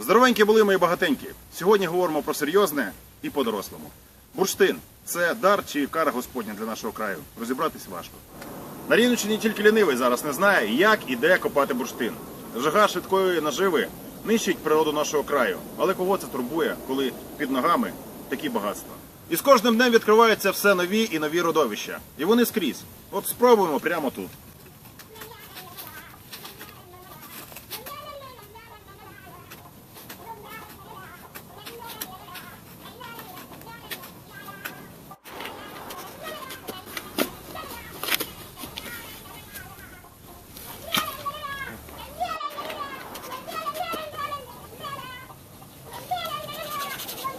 Здоровенькі були мої багатенькі. Сьогодні говоримо про серйозне і по-дорослому. Бурштин це дар чи кара Господня для нашого краю. Розібратись важко. На Рівненщині тільки лінивий зараз не знає, як і де копати бурштин. Жага швидкої наживи нищить природу нашого краю. Але кого це турбує, коли під ногами такі багатства? І з кожним днем відкриваються все нові і нові родовища. І вони скрізь. От спробуємо прямо тут.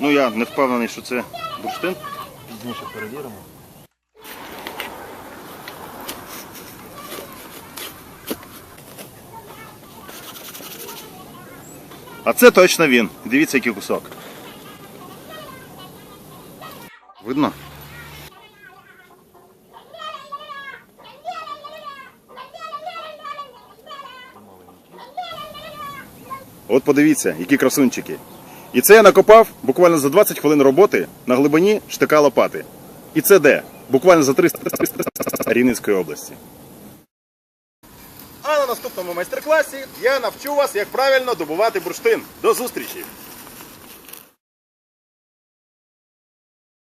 Ну я не впевнений, що це бурштин. Пізніше перевіримо. А це точно він. Дивіться, який кусок. Видно? От подивіться, які красунчики. І це я накопав буквально за 20 хвилин роботи на глибині штика лопати. І це де? Буквально за 300 Рівненської області. А на наступному майстер-класі я навчу вас, як правильно добувати бурштин. До зустрічі!